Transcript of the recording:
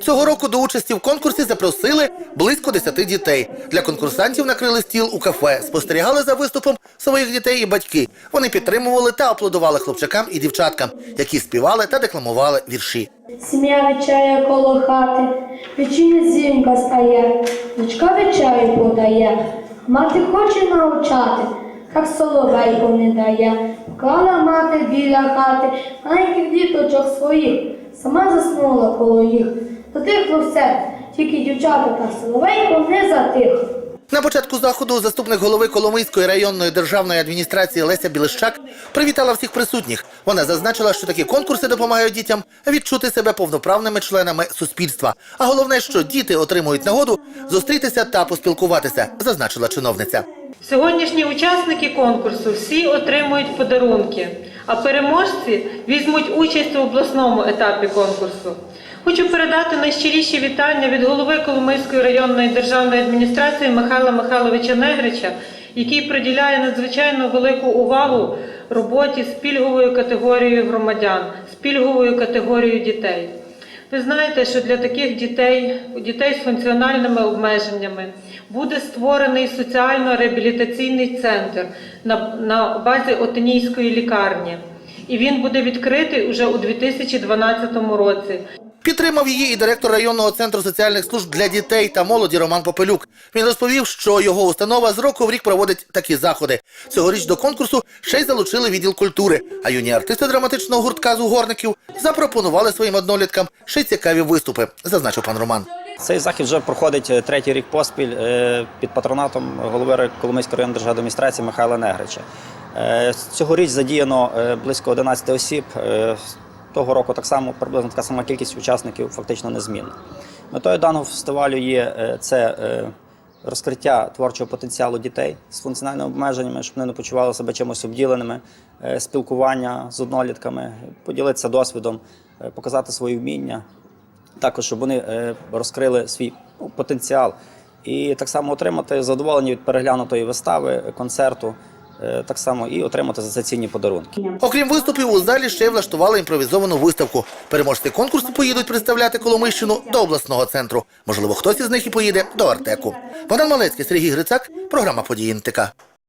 Цього року до участі в конкурсі запросили близько 10 дітей. Для конкурсантів накрили стіл у кафе, спостерігали за виступом своїх дітей і батьки. Вони підтримували та аплодували хлопчакам і дівчаткам, які співали та декламували вірші. Сім'я вечеря коло хати, вечірня зінька стає, дочка вечерю подає, мати хоче навчати, як соловейку не дає. Поклала мати біля хати маленьких діточок своїх, сама заснула коло їх. Затихло все, тільки дівчата та соловейко не затихло. На початку заходу заступник голови Коломийської районної державної адміністрації Леся Білищак привітала всіх присутніх. Вона зазначила, що такі конкурси допомагають дітям відчути себе повноправними членами суспільства. А головне, що діти отримують нагоду зустрітися та поспілкуватися, зазначила чиновниця. Сьогоднішні учасники конкурсу всі отримують подарунки, а переможці візьмуть участь у обласному етапі конкурсу. Хочу передати найщиріші вітання від голови Коломийської районної державної адміністрації Михайла Михайловича Негрича, який приділяє надзвичайно велику увагу роботі з пільговою категорією громадян, з пільговою категорією дітей. Ви знаєте, що для таких дітей, дітей з функціональними обмеженнями, буде створений соціально-реабілітаційний центр на, на базі Отинійської лікарні. І він буде відкритий уже у 2012 році. Підтримав її і директор районного центру соціальних служб для дітей та молоді Роман Попелюк. Він розповів, що його установа з року в рік проводить такі заходи. Цьогоріч до конкурсу ще й залучили відділ культури. А юні артисти драматичного гуртка з угорників запропонували своїм одноліткам ще й цікаві виступи, зазначив пан Роман. Цей захід вже проходить е, третій рік поспіль е, під патронатом голови Коломийської районної державної адміністрації Михайла Негрича. Е, Цьогоріч задіяно близько 11 осіб. Того року так само приблизно така сама кількість учасників фактично незмінна. Метою даного фестивалю є е, це е, розкриття творчого потенціалу дітей з функціональними обмеженнями, щоб вони не почували себе чимось обділеними, е, спілкування з однолітками, поділитися досвідом, показати свої вміння, також щоб вони розкрили свій ну, потенціал і так само отримати задоволення від переглянутої вистави, концерту, так само і отримати за це цінні подарунки. Окрім виступів, у залі ще влаштували імпровізовану виставку. Переможці конкурсу поїдуть представляти Коломийщину до обласного центру. Можливо, хтось із них і поїде до Артеку. Богдан Малецький, Сергій Грицак, програма «Події НТК».